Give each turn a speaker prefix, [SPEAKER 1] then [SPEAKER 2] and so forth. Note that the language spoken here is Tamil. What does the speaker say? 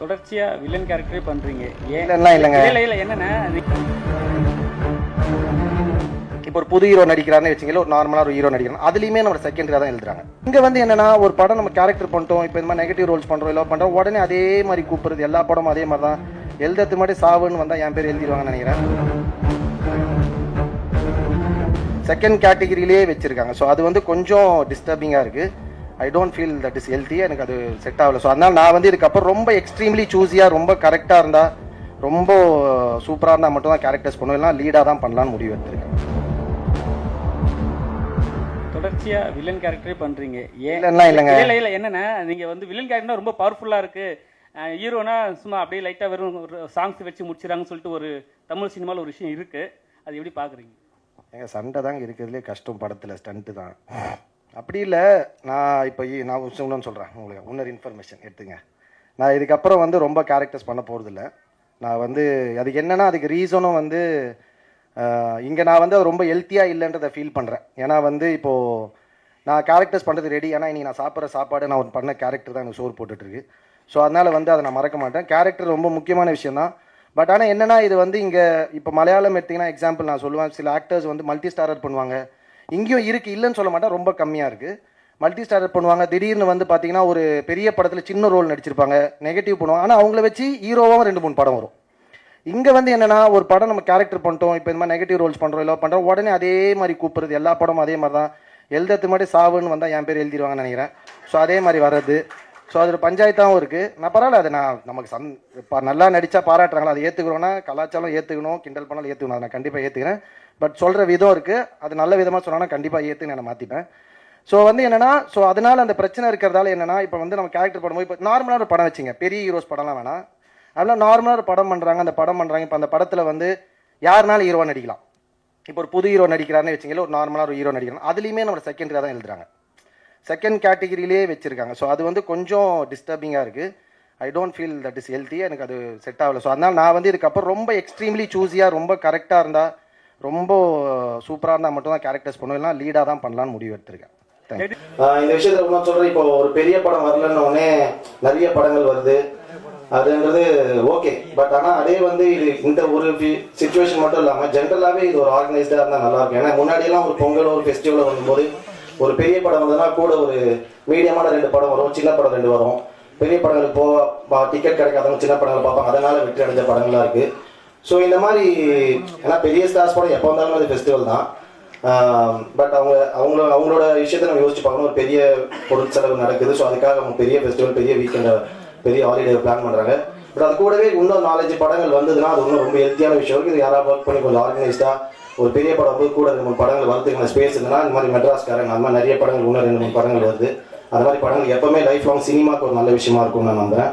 [SPEAKER 1] தொடர்ச்சியா வில்லன் கேரக்டரே பண்றீங்க. ஏன்?
[SPEAKER 2] இல்லைன்னா இல்லைங்க.
[SPEAKER 1] இல்ல இல்ல என்னன்னா?
[SPEAKER 2] இப்போ ஒரு புது ஹீரோ நடிக்கிறான்னு வச்சுங்களேன் ஒரு நார்மலாக ஒரு ஹீரோ நடிக்கிறான் அதுலேயுமே நம்ம செகண்டரியாக தான் எழுதுறாங்க. இங்கே வந்து என்னன்னா ஒரு படம் நம்ம கேரக்டர் பண்ணிட்டோம் இப்போ இந்த மாதிரி நெகட்டிவ் ரோல்ஸ் பண்ணுறோம் இல்லை பண்ணுறோம் உடனே அதே மாதிரி கூப்பிடுறது எல்லா படமும் அதே மாதிரி தான். எழுதுறதுக்கு முன்னாடி சாவுன்னு வந்தால் என் பேர் எழுதிடுவாங்கன்னு நினைக்கிறேன். செகண்ட் கேட்டகிரிலேயே வச்சுருக்காங்க. ஸோ அது வந்து கொஞ்சம் டிஸ்டர்பிங்காக இருக்குது I don't feel that is healthy எனக்கு அது செட் ஆகல. ஸோ அதனால் நான் வந்து இதுக்கப்புறம் ரொம்ப எக்ஸ்ட்ரீம்லி சூஸியாக ரொம்ப கரெக்டாக இருந்தால் ரொம்ப சூப்பராக இருந்தால் மட்டும் தான் கேரக்டர்ஸ் பண்ணுவோம் இல்லைனா லீடாக தான் பண்ணலான்னு முடிவு எடுத்திருக்கேன்.
[SPEAKER 1] தொடர்ச்சியா வில்லன் கேரக்டரே பண்றீங்க. ஏன்?
[SPEAKER 2] இல்லைங்க.
[SPEAKER 1] இல்ல இல்ல என்னன்னா? நீங்க வந்து வில்லன் கேரக்டர் ரொம்ப பவர்ஃபுல்லா இருக்கு. ஹீரோனா சும்மா அப்படியே லைட்டா வெறும் சாங்ஸ் வச்சு முடிச்சிடறாங்கன்னு சொல்லிட்டு ஒரு தமிழ் சினிமால ஒரு விஷயம் இருக்கு. அது எப்படி பாக்குறீங்க?
[SPEAKER 2] எங்க சண்டை தாங்க இருக்கிறதுலே கஷ்டம் படத்தில் ஸ்டண்ட்டு தான். அப்படி இல்லை நான் இப்போ நான் இன்னொன்று சொல்கிறேன் உங்களுக்கு இன்னொரு இன்ஃபர்மேஷன் எடுத்துங்க. நான் இதுக்கப்புறம் வந்து ரொம்ப கேரக்டர்ஸ் பண்ண போகிறதில்ல நான் வந்து அதுக்கு என்னென்னா அதுக்கு ரீசனும் வந்து இங்கே நான் வந்து அது ரொம்ப ஹெல்த்தியாக இல்லைன்றதை ஃபீல் பண்ணுறேன் ஏன்னா வந்து இப்போது நான் கேரக்டர்ஸ் பண்ணுறது ரெடி ஏன்னா இன்னைக்கு நான் சாப்பிட்ற சாப்பாடு நான் ஒரு பண்ண கேரக்டர் தான் எனக்கு சோறு போட்டுட்ருக்கு. ஸோ அதனால் வந்து அதை நான் மறக்க மாட்டேன். கேரக்டர் ரொம்ப முக்கியமான விஷயம் தான். பட் ஆனால் என்னென்னா இது வந்து இங்கே இப்போ மலையாளம் எடுத்தீங்கன்னா எக்ஸாம்பிள் நான் சொல்லுவேன். சில ஆக்டர்ஸ் வந்து மல்டி ஸ்டாரர் பண்ணுவாங்க. இங்கேயும் இருக்குது இல்லைன்னு சொல்ல மாட்டேன் ரொம்ப கம்மியாக இருக்குது மல்டி ஸ்டாரர் பண்ணுவாங்க திடீர்னு வந்து பார்த்தீங்கன்னா ஒரு பெரிய படத்தில் சின்ன ரோல் நடிச்சிருப்பாங்க நெகட்டிவ் பண்ணுவாங்க. ஆனால் அவங்கள வச்சு ஹீரோவாகவும் ரெண்டு மூணு படம் வரும். இங்கே வந்து என்னென்னா ஒரு படம் நம்ம கேரக்டர் பண்ணிட்டோம் இப்போ இந்த மாதிரி நெகட்டிவ் ரோல்ஸ் பண்ணுறோம் இல்லை பண்ணுறோம் உடனே அதே மாதிரி கூப்பிடுறது எல்லா படமும் அதே மாதிரி தான் எழுதுறதுக்கு முன்னாடி சாவுன்னு வந்தால் என் பேர் எழுதிடுவாங்கன்னு நினைக்கிறேன். ஸோ அதே மாதிரி வர்றது. ஸோ அதில் பஞ்சாயத்தாகவும் இருக்குது நான் பரவாயில்ல அது நான் நமக்கு சந் இப்போ நல்லா நடித்தா பாராட்டுறாங்களா அதை ஏற்றுக்கிறோன்னா கலாச்சாரம் ஏற்றுக்கணும் கிண்டல் பண்ணாலும் ஏற்றுக்கணும் அதை நான் கண்டிப்பாக ஏற்றுக்கிறேன் பட் சொல்கிற விதம் இருக்குது அது நல்ல விதமாக சொன்னால் கண்டிப்பாக ஏற்றுன்னு நான் மாற்றிப்பேன் ஸோ வந்து என்னென்னா ஸோ அதனால் அந்த பிரச்சனை இருக்கிறதால என்னென்னா இப்போ வந்து நம்ம கேரக்டர் பண்ணும்போது இப்போ நார்மலாக ஒரு படம் வச்சுங்க. பெரிய ஹீரோஸ் படம்லாம் வேணாம். அதெல்லாம் நார்மலாக ஒரு படம் பண்ணுறாங்க அந்த படம் பண்ணுறாங்க இப்போ அந்த படத்தில் வந்து யாருனாலும் ஹீரோவாக நடிக்கலாம். இப்போ ஒரு புது ஹீரோ நடிக்கிறாருன்னு வச்சுங்களேன் ஒரு நார்மலாக ஒரு ஹீரோ நடிக்கிறாங்க அதுலேயுமே நம்ம செகண்டரியாக தான் எழுதுறாங்க. செகண்ட் கேட்டகிரியிலே வச்சுருக்காங்க. ஸோ அது வந்து கொஞ்சம் டிஸ்டர்பிங்காக இருக்குது I don't feel that is healthy எனக்கு அது செட் ஆகல. ஸோ அதனால் நான் வந்து இதுக்கப்புறம் ரொம்ப எக்ஸ்ட்ரீம்லி சூஸியாக ரொம்ப கரெக்டாக இருந்தால் ரொம்ப சூப்பராக இருந்தால் மட்டும் தான் கேரக்டர்ஸ் பண்ணுவேன். இல்லைனா லீடாக தான் பண்ணலான்னு முடிவு எடுத்திருக்கேன். இந்த விஷயத்தில் நான் சொல்கிறேன் இப்போ ஒரு பெரிய படம் வரலன்னு உடனே நிறைய படங்கள் வருது. அதுன்றது ஓகே பட் ஆனால் அதே வந்து இது இந்த ஒரு சுச்சுவேஷன் மட்டும் இல்லாமல் ஜென்ரலாகவே இது ஒரு ஆர்கனைஸ்டாக இருந்தால் நல்லா இருக்கும். ஏன்னா முன்னாடியெல்லாம் ஒரு பொங்கல் ஒரு ஃபெஸ்டிவல் வரும்போது ஒரு பெரிய படம் வந்ததுன்னா கூட ஒரு மீடியமான ரெண்டு படம் வரும் சின்ன படம் ரெண்டு வரும். பெரிய படங்களுக்கு போக டிக்கெட் கிடைக்காதவங்க சின்ன படங்கள் பார்ப்பாங்க. அதனால வெற்றி அடைஞ்ச படங்களாக இருக்கு. ஸோ இந்த மாதிரி ஏன்னா பெரிய ஸ்டார்ஸ் படம் எப்போ வந்தாலும் அது ஃபெஸ்டிவல் தான். பட் அவங்க அவங்களோட அவங்களோட விஷயத்தை நம்ம யோசிச்சு பார்க்கணும். ஒரு பெரிய பொருள் செலவு நடக்குது. ஸோ அதுக்காக அவங்க பெரிய ஃபெஸ்டிவல் பெரிய வீக்கெண்டை பெரிய ஹாலிடே பிளான் பண்ணுறாங்க பட் அது கூடவே இன்னும் நாலஞ்சு படங்கள் வந்ததுன்னா அது இன்னும் ரொம்ப ஹெல்த்தியான விஷயம். இருக்குது இது யாராவது ஒர்க் பண்ணி கொஞ்சம் ஆர்கனைஸ்டாக ஒரு பெரிய படம் போய் கூட ரெண்டு மூணு படங்கள் வரதுக்கான ஸ்பேஸ் இருந்ததுன்னா இந்த மாதிரி மெட்ராஸ்காரங்க அந்த மாதிரி நிறைய படங்கள் இன்னும் ரெண்டு மூணு படங்கள் வருது. அந்த மாதிரி படங்கள் எப்பவுமே லைஃப் லாங் சினிமாக்கு ஒரு நல்ல விஷயமா இருக்கும்னு நான் நம்புறேன்.